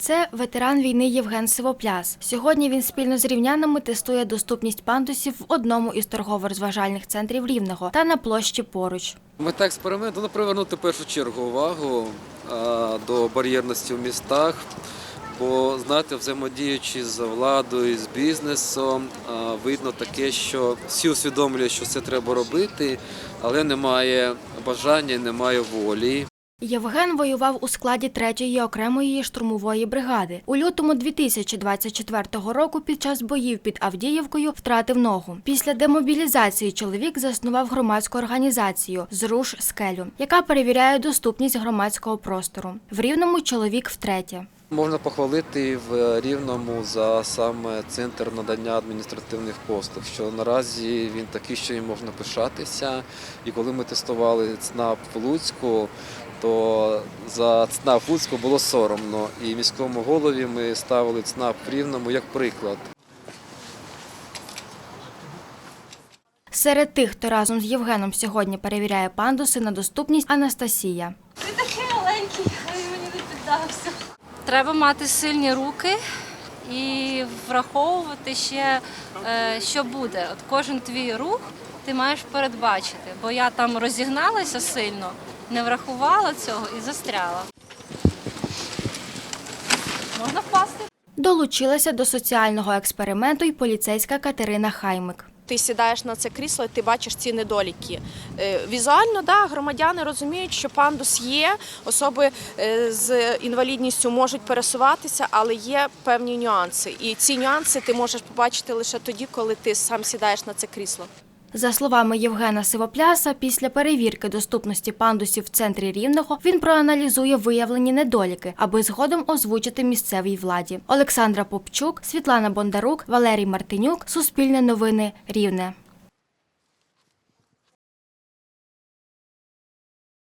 Це ветеран війни Євген Сивопляс. Сьогодні він спільно з рівнянами тестує доступність пандусів в одному із торгово-розважальних центрів Рівного та на площі поруч. Мета експерименту ну, привернути в першу чергу увагу а, до бар'єрності в містах. Бо знаєте, взаємодіючи з владою, з бізнесом, а, видно таке, що всі усвідомлюють, що це треба робити, але немає бажання, немає волі. Євген воював у складі 3-ї окремої штурмової бригади. У лютому 2024 року під час боїв під Авдіївкою втратив ногу. Після демобілізації чоловік заснував громадську організацію Зруш скелю, яка перевіряє доступність громадського простору. В рівному чоловік втретє. Можна похвалити в Рівному за саме центр надання адміністративних послуг, що наразі він такий, що їм можна пишатися. І коли ми тестували ЦНАП в Луцьку, то за ЦНАП в Луцьку було соромно. І міському голові ми ставили ЦНАП в Рівному як приклад. Серед тих, хто разом з Євгеном сьогодні перевіряє пандуси на доступність Анастасія. Ти такий маленький, а він мені не піддався. Треба мати сильні руки і враховувати ще, е, що буде. От кожен твій рух ти маєш передбачити, бо я там розігналася сильно, не врахувала цього і застряла. Можна впасти. Долучилася до соціального експерименту й поліцейська Катерина Хаймик. Ти сідаєш на це крісло, і ти бачиш ці недоліки. Е, Візуально, да, громадяни розуміють, що пандус є, особи е, з інвалідністю можуть пересуватися, але є певні нюанси. І ці нюанси ти можеш побачити лише тоді, коли ти сам сідаєш на це крісло. За словами Євгена Сивопляса, після перевірки доступності пандусів в центрі Рівного він проаналізує виявлені недоліки, аби згодом озвучити місцевій владі. Олександра Попчук, Світлана Бондарук, Валерій Мартинюк, Суспільне новини Рівне.